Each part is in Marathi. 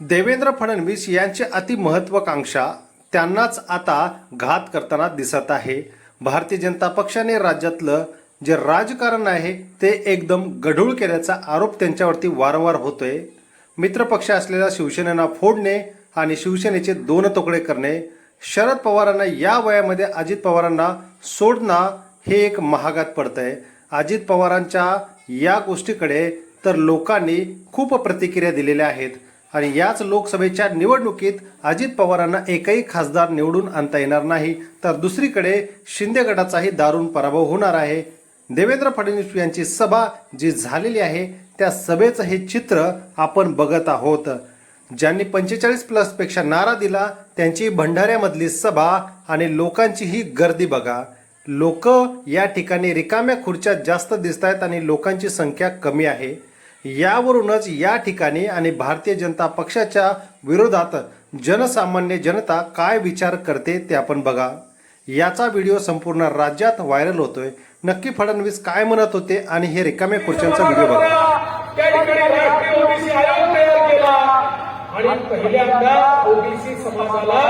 देवेंद्र फडणवीस यांची अतिमहत्वाकांक्षा त्यांनाच आता घात करताना दिसत आहे. भारतीय जनता पक्षाने राज्यातलं जे राजकारण आहे ते एकदम गढूळ केल्याचा आरोप त्यांच्यावरती वारंवार होतोय. मित्रपक्ष असलेल्या शिवसेनेला फोडणे आणि शिवसेनेचे दोन तुकडे करणे शरद पवारांना या वयामध्ये अजित पवारांना सोडणं हे एक महागात पडतंय. अजित पवारांच्या या गोष्टीकडे तर लोकांनी खूप प्रतिक्रिया दिलेल्या आहेत. आणि याच लोकसभेच्या निवडणुकीत अजित पवारांना एकही खासदार निवडून आणता येणार नाही. तर दुसरीकडे शिंदे गटाचाही दारुण पराभव होणार आहे. देवेंद्र फडणवीस यांची सभा जी झालेली आहे त्या सभेचं हे चित्र आपण बघत आहोत. ज्यांनी पंचेचाळीस प्लसपेक्षा नारा दिला त्यांची भंडाऱ्यामधली सभा आणि लोकांची ही गर्दी बघा. लोक या ठिकाणी रिकाम्या खुर्च्या जास्त दिसत आहेत आणि लोकांची संख्या कमी आहे. यावरूनच या ठिकाणी आणि भारतीय जनता पक्षाच्या विरोधात जनसामान्य जनता काय विचार करते ते आपण बघा. याचा व्हिडिओ संपूर्ण राज्यात व्हायरल होतोय. नक्की फडणवीस काय म्हणत होते आणि हे रिकाम्या खुर्च्यांचा व्हिडिओ बघा. आणि पहिल्यांदा ओबीसी समाजाला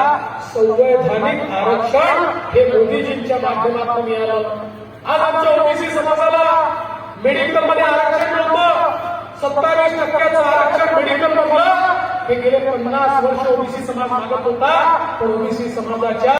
संवैधानिक आरक्षण हे मोदीजींच्या माध्यमातून मिळालं. आज आमच्या ओबीसी समाजाला मेडिकलमध्ये आरक्षण नव्हतं सत्तावीस टक्क्याचं आरक्षण मेडिकल मधलं हे गेले पन्नास वर्ष ओबीसी समाज मागत होता पण ओबीसी समाजाच्या